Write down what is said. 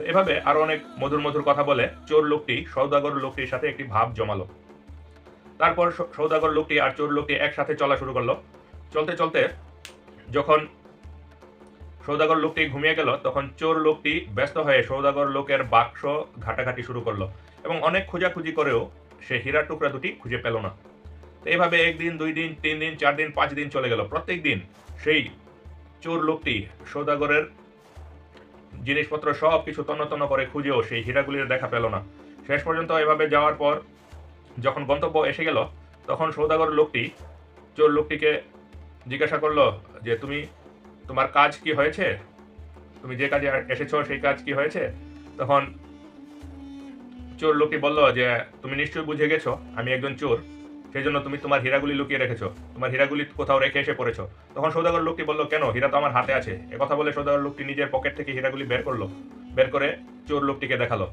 তো এভাবে আরও অনেক মধুর মধুর কথা বলে চোর লোকটি, সৌদাগর লোকটির সাথে একটি ভাব জমালো। তারপর সৌদাগর লোকটি আর চোর লোকটি একসাথে চলা শুরু করল। চলতে চলতে যখন সৌদাগর লোকটি ঘুমিয়ে গেল, তখন চোর লোকটি ব্যস্ত হয়ে সৌদাগর লোকের বাক্স ঘাটাঘাটি শুরু করল এবং অনেক খোঁজাখুঁজি করেও সে হীরার টুকরা দুটি খুঁজে পেল না। এইভাবে একদিন, দুই দিন, তিন দিন, চার দিন, পাঁচ দিন চলে গেল। প্রত্যেক দিন সেই চোর লোকটি সৌদাগরের জিনিসপত্র সব কিছু তন্ন করে খুঁজেও সেই হীরাগুলির দেখা পেল না। শেষ পর্যন্ত এভাবে যাওয়ার পর যখন গন্তব্য এসে গেল, তখন সৌদাগর লোকটি চোর লোকটিকে জিজ্ঞাসা করল যে, তুমি, তোমার কাজ কি হয়েছে? তুমি যে কাজে এসেছ সেই কাজ কি হয়েছে? তখন চোর লোকটি বলল যে, তুমি নিশ্চয়ই বুঝে গেছো, আমি একজন চোর। সেই জন্য তুমি তোমার হীরাগুলি লুকিয়ে রেখেছো। তোমার হীরাগুলি কোথাও রেখে এসে পড়েছো। তখন সৌদাগর লোকটি বলল, কেন? হীরা তো আমার হাতে আছে। কথা বলে সৌদাগর লোকটি নিজের পকেট থেকে হীরাগুলি বের করল। বের করে চোর লোকটিকে দেখাল।